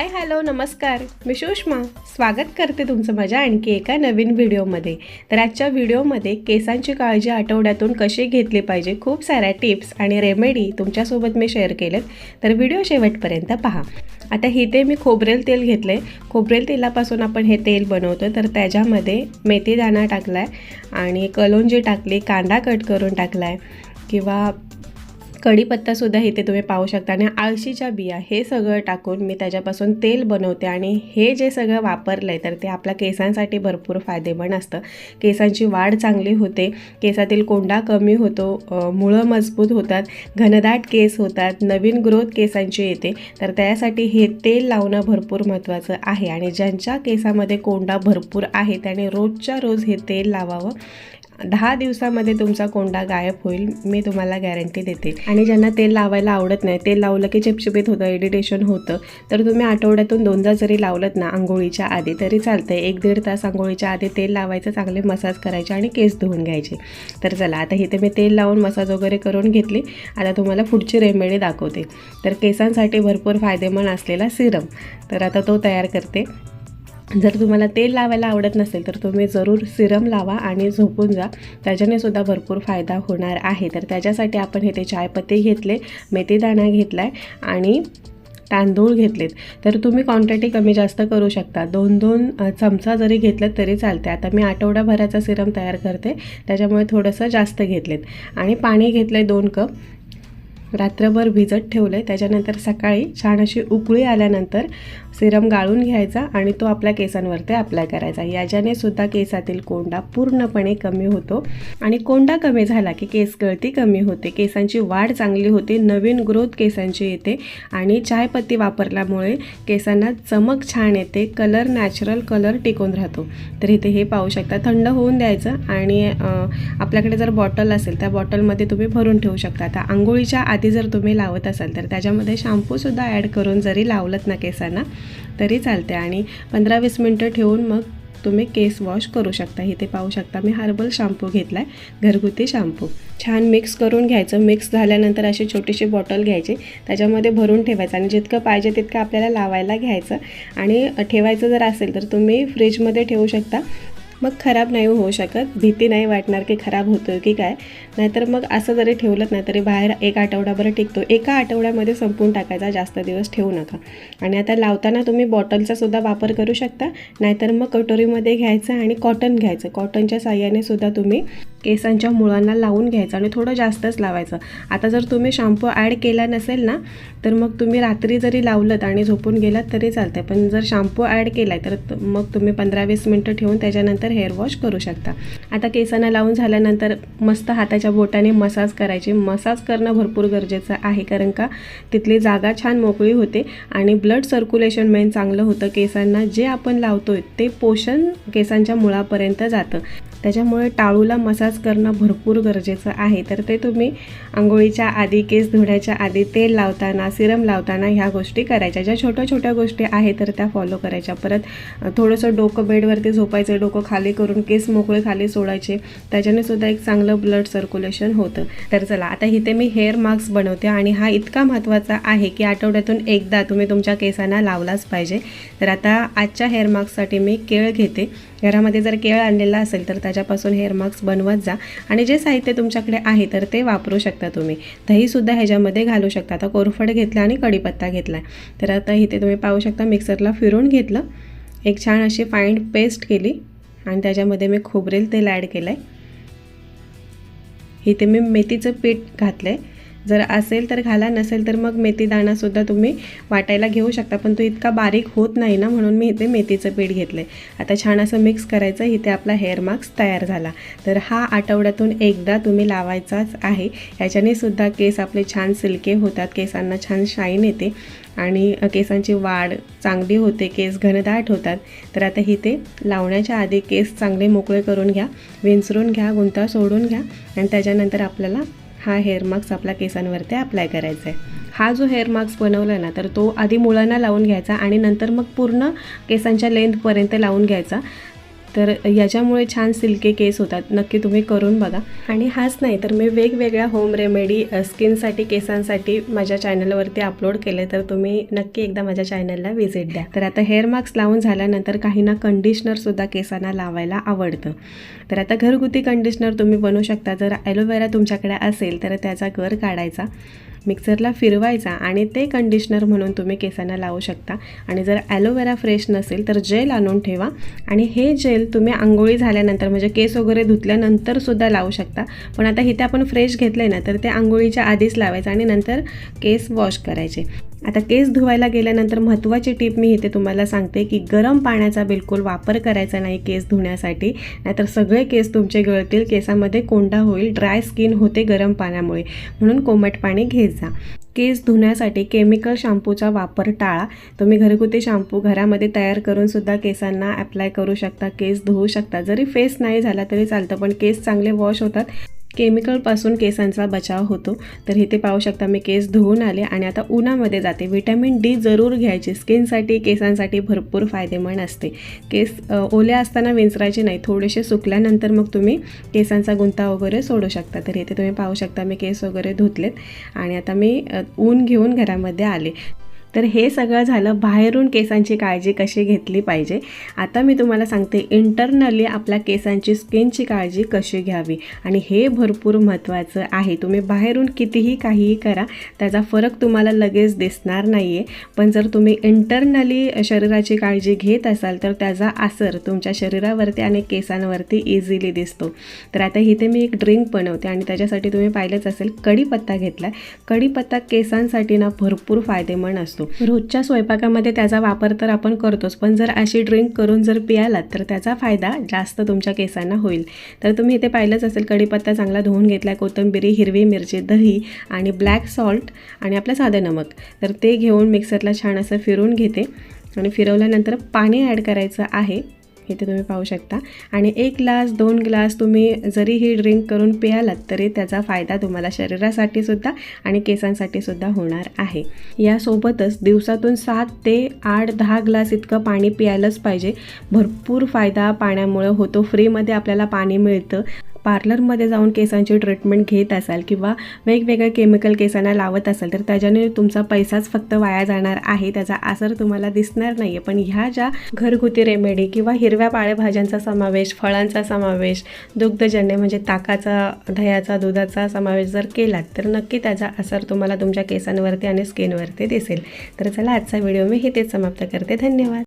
Hi hello नमस्कार. मी सुषमा. स्वागत करते तुमचं माझ्या आणखी एका नवीन व्हिडिओमध्ये. तर आजच्या व्हिडिओमध्ये केसांची काळजी आठवड्यातून कशी घेतली पाहिजे खूप साऱ्या टिप्स आणि रेमेडी तुमच्यासोबत मी शेअर केलेत. तर व्हिडिओ शेवटपर्यंत पहा. आता इथे मी खोबरेल तेल घेतलं आहे खोबरेल तेलापासून आपण हे तेल बनवतो तर त्याच्यामध्ये मेथीदाणा टाकला आहे आणि कलोंजी टाकली कांदा कट करून टाकला आहे किंवा कढीपत्तासुद्धा इथे तुम्ही पाहू शकता. आणि आळशीच्या बिया हे सगळं टाकून मी त्याच्यापासून तेल बनवते आणि हे जे सगळं वापरलं आहे तर ते आपल्या केसांसाठी भरपूर फायदेमंद असतं. केसांची वाढ चांगली होते केसातील कोंडा कमी होतो मुळं मजबूत होतात घनदाट केस होतात नवीन ग्रोथ केसांची येते. तर त्यासाठी हे तेल लावणं भरपूर महत्त्वाचं आहे आणि ज्यांच्या केसामध्ये कोंडा भरपूर आहे त्याने रोजच्या रोज हे तेल लावावं. दहा दिवसामध्ये तुमचा कोंडा गायब होईल मी तुम्हाला गॅरंटी देते. आणि ज्यांना तेल लावायला आवडत नाही तेल लावलं की चिपचिपीत होतं इरिटेशन होतं तर तुम्ही आठवड्यातून दोनदा जरी लावलत ना आंघोळीच्या आधी तरी चालतं आहे एक दीड तास आंघोळीच्या आधी तेल लावायचं चांगले मसाज करायचे आणि केस धुवून घ्यायचे. तर चला आता इथे मी तेल लावून मसाज वगैरे करून घेतली. आता तुम्हाला पुढची रेमेडी दाखवते. तर केसांसाठी भरपूर फायदेमंद असलेला सिरम. तर आता तो तयार करते. जर तुम्हाला तेल लावायला आवडत नसेल तर तुम्ही जरूर सिरम लावा आणि झोपून जा. त्याच्याने सुद्धा भरपूर फायदा होणार आहे. तर त्याच्यासाठी आपण हे ते चायपत्ती घेतले मेथीदाणा घेतला आहे आणि तांदूळ घेतलेत. तर तुम्ही क्वांटिटी कमी जास्त करू शकता. दोन दोन चमचा जरी घेतलं तरी चालते आता मी आठवडाभराचा सिरम तयार करते. त्याच्यामुळे थोडंसं जास्त घेतलेत. आणि पाणी घेतलं आहे दोन कप. रात्रभर भिजत ठेवलं आहे त्याच्यानंतर सकाळी छान अशी उकळी आल्यानंतर सिरम गाळून घ्यायचा आणि तो आपल्या केसांवरती अप्लाय करायचा. याच्याने सुद्धा केसातील कोंडा पूर्णपणे कमी होतो आणि कोंडा कमी झाला की केस गळती कमी होते. केसांची वाढ चांगली होते नवीन ग्रोथ केसांची येते आणि चायपत्ती वापरल्यामुळे केसांना चमक छान येते कलर नॅचरल कलर टिकून राहतो. तर इथे हे पाहू शकता थंड होऊन द्यायचं आणि आपल्याकडे जर बॉटल असेल त्या बॉटलमध्ये तुम्ही भरून ठेवू शकता. आता आंघोळीच्या आधी जर तुम्ही लावत असाल तर त्याच्यामध्ये शॅम्पूसुद्धा ॲड करून जरी लावलत ना केसांना तरी चालते आणि पंधरा वीस मिनटं ठेवून मग तुम्ही केस वॉश करू शकता. इथे पाहू शकता मी हर्बल शॅम्पू घेतला आहे घरगुती शॅम्पू छान मिक्स करून घ्यायचं. मिक्स झाल्यानंतर अशी छोटीशी बॉटल घ्यायची. त्याच्यामध्ये भरून ठेवायचं आणि जितकं पाहिजे तितकं आपल्याला लावायला घ्यायचं. आणि ठेवायचं जर असेल तर तुम्ही फ्रीजमध्ये ठेवू शकता. मग खराब नाही होऊ शकत. भीती नाही वाटणार की खराब होतो की काय. नाहीतर मग असं जरी ठेवलं नाही तरी बाहेर एक आठवडाभर टिकतो. एका आठवड्यामध्ये संपून टाकायचा जास्त दिवस ठेवू नका. आणि आता लावताना तुम्ही बॉटलचा सुद्धा वापर करू शकता. नाहीतर मग कटोरीमध्ये घ्यायचं आणि कॉटन घ्यायचं. कॉटनच्या साह्याने सुद्धा तुम्ही केसांच्या मुळांना लावून घ्यायचं आणि थोडं जास्तच लावायचं. आता जर तुम्ही शॅम्पू ॲड केला नसेल ना तर मग तुम्ही रात्री जरी लावलं आणि झोपून गेलात तरी चालतं पण जर शॅम्पू ॲड केला आहे तर मग तुम्ही पंधरा वीस मिनटं ठेवून त्याच्यानंतर हेअर वॉश करू शकता. आता केसांना लावून झाल्यानंतर मस्त हाताच्या बोटाने मसाज करायचे. मसाज करणं भरपूर गरजेचं आहे कारण का? तिथली जागा छान मोकळी होते आणि ब्लड सर्क्युलेशन मेन चांगलं होतं केसांना. जे आपण लावतोय ते पोषण केसांच्या मुळापर्यंत जातं. त्याच्यामुळे टाळूला मसाज करणं भरपूर गरजेचं आहे. तर ते तुम्ही आंघोळीच्या आधी केस धुण्याच्या आधी तेल लावताना सिरम लावताना ह्या गोष्टी करायच्या. ज्या छोट्या छोट्या गोष्टी आहेत तर त्या फॉलो करायच्या. परत थोडंसं डोकं बेडवरती झोपायचं डोकं खाली करून केस मोकळे खाली सोडायचे. त्याच्याने सुद्धा एक चांगलं ब्लड सर्क्युलेशन होतं. तर चला आता इथे मी हेअर मास्क बनवते आणि हा इतका महत्त्वाचा आहे की आठवड्यातून एकदा तुम्ही तुमच्या केसांना लावलाच पाहिजे. तर आता आजच्या हेअर मास्कसाठी मी केळ घेते. घरामध्ये जर केळ आणलेला असेल तर त्याच्यापासून हेअर मास्क बनवत जा. आणि जे साहित्य तुमच्याकडे आहे तर ते वापरू शकता तुम्ही. दहीसुद्धा ह्याच्यामध्ये घालू शकता. आता कोरफड घेतला आणि कढीपत्ता घेतला तर आता इथे तुम्ही पाहू शकता मिक्सरला फिरून घेतलं. एक छान अशी फाईंड पेस्ट केली. आणि त्याच्यामध्ये मी खोबरेल तेल ॲड केलं आहे इथे मी मेथीचं पीठ घातलं आहे जर असेल तर घाला नसेल तर मग मेथीदाणासुद्धा तुम्ही वाटायला घेऊ शकता. पण तो इतका बारीक होत नाही ना म्हणून मी इथे मेथीचं पीठ घेतलं आहे आता छान असं मिक्स करायचं. इथे आपला हेअर मास्क तयार झाला. तर हा आठवड्यातून एकदा तुम्ही लावायचाच आहे. ह्याच्याने सुद्धा केस आपले छान सिल्के होतात. केसांना छान शाईन येते. आणि केसांची वाढ चांगली होते. केस घनदाट होतात. तर आता इथे लावण्याच्या आधी केस चांगले मोकळे करून घ्या. विंचरून घ्या. गुंता सोडून घ्या. आणि त्याच्यानंतर आपल्याला हा हेअर मास्क आपल्या केसांवरती अप्लाय करायचा आहे हा जो हेअर मास्क बनवला ना तर तो आधी मुळांना लावून घ्यायचा आणि नंतर मग पूर्ण केसांच्या लेंथपर्यंत लावून घ्यायचा. तर याच्यामुळे छान सिल्के केस होतात. नक्की तुम्ही करून बघा. आणि हाच नाही तर मी वेगवेगळ्या होम रेमेडी स्किनसाठी केसांसाठी माझ्या चॅनलवरती अपलोड केले तर तुम्ही नक्की एकदा माझ्या चॅनलला व्हिजिट द्या. तर आता हेअर मास्क लावून झाल्यानंतर काहींना कंडिशनरसुद्धा केसांना लावायला आवडतं. तर आता घरगुती कंडिशनर तुम्ही बनवू शकता. जर ॲलोवेरा तुमच्याकडे असेल तर त्याचा गर काढायचा. मिक्सरला फिरवायचा आणि ते कंडिशनर म्हणून तुम्ही केसांना लावू शकता. आणि जर ॲलोवेरा फ्रेश नसेल तर जेल आणून ठेवा. आणि हे जेल तुम्ही आंघोळी झाल्यानंतर म्हणजे केस वगैरे धुतल्यानंतरसुद्धा लावू शकता. पण आता इथे आपण फ्रेश घेतलं आहे ना तर ते आंघोळीच्या आधीच लावायचं आणि नंतर केस वॉश करायचे. आता केस धुवायला गेल्यानंतर महत्त्वाची टीप मी इथे तुम्हाला सांगते की गरम पाण्याचा बिलकुल वापर करायचा नाही केस धुण्यासाठी. नाहीतर सगळे केस तुमचे गळतील केसामध्ये कोंडा होईल ड्राय स्किन होते गरम पाण्यामुळे. म्हणून कोमट पाणी घेत जा. केस धुण्यासाठी केमिकल शॅम्पूचा वापर टाळा. तुम्ही घरगुती शॅम्पू घरामध्ये तयार करूनसुद्धा केसांना अप्लाय करू शकता केस धुवू शकता. जरी फेस नाही झाला तरी चालतं पण केस चांगले वॉश होतात. केमिकलपासून केसांचा बचाव होतो. तर इथे पाहू शकता मी केस धुवून आले आणि आता उन्हामध्ये जाते. व्हिटॅमिन डी जरूर घ्यायची. स्किनसाठी केसांसाठी भरपूर फायदेमंद असते. केस ओले ओल्या असताना विंचरायचे नाही. थोडेसे सुकल्यानंतर मग तुम्ही केसांचा गुंता वगैरे सोडू शकता. तर इथे तुम्ही पाहू शकता मी केस वगैरे धुतलेत. आणि आता मी ऊन घेऊन घरामध्ये आले. तर हे सगळं झालं. बाहेरून केसांची काळजी कशी घेतली पाहिजे? आता मी तुम्हाला सांगते इंटरनली आपल्या केसांची स्किनची काळजी कशी घ्यावी? आणि हे भरपूर महत्त्वाचं आहे. तुम्ही बाहेरून कितीही काहीही करा त्याचा फरक तुम्हाला लगेच दिसणार नाही आहे पण जर तुम्ही इंटरनली शरीराची काळजी घेत असाल तर त्याचा असर तुमच्या शरीरावरती आणि केसांवरती इझिली दिसतो. तर आता इथे मी एक ड्रिंक बनवते आणि त्याच्यासाठी तुम्ही पाहिलंच असेल कढीपत्ता घेतला कढीपत्ता केसांसाठी ना भरपूर फायदेमंद असतो. रोजच्या स्वयंपाकामध्ये त्याचा वापर तर आपण करतोच पण जर अशी ड्रिंक करून जर पियालात तर त्याचा फायदा जास्त तुमच्या केसांना होईल. तर तुम्ही इथे पाहिलंच असेल कढीपत्ता चांगला धुवून घेतला कोथिंबिरी हिरवी मिरची दही आणि ब्लॅक सॉल्ट आणि आपलं साधं नमक. तर ते घेऊन मिक्सरला छान असं फिरून घेते. आणि फिरवल्यानंतर पाणी ॲड करायचं आहे. इथे तुम्ही पाहू शकता. आणि एक ग्लास दोन ग्लास तुम्ही जरी ही ड्रिंक करून पियालात तरी त्याचा फायदा तुम्हाला शरीरासाठी सुद्धा आणि केसांसाठी सुद्धा होणार आहे. यासोबतच दिवसातून सात ते आठ दहा ग्लास इतकं पाणी पियायलाच पाहिजे. भरपूर फायदा पाण्यामुळे होतो. फ्रीमध्ये आपल्याला पाणी मिळतं. पार्लरमध्ये जाऊन केसांची ट्रीटमेंट घेत असाल किंवा वेगवेगळे केमिकल केसांना लावत असाल तर त्याच्याने तुमचा पैसाच फक्त वाया जाणार आहे. त्याचा असर तुम्हाला दिसणार नाही आहे पण ह्या ज्या घरगुती रेमेडी किंवा हिरव्या पाळेभाज्यांचा समावेश फळांचा समावेश दुग्धजन्य म्हणजे ताकाचा दह्याचा दुधाचा समावेश जर केलात तर नक्की त्याचा असर तुम्हाला तुमच्या केसांवरती आणि स्किनवरती दिसेल. तर चला आजचा व्हिडिओ मी इथेच समाप्त करते. धन्यवाद.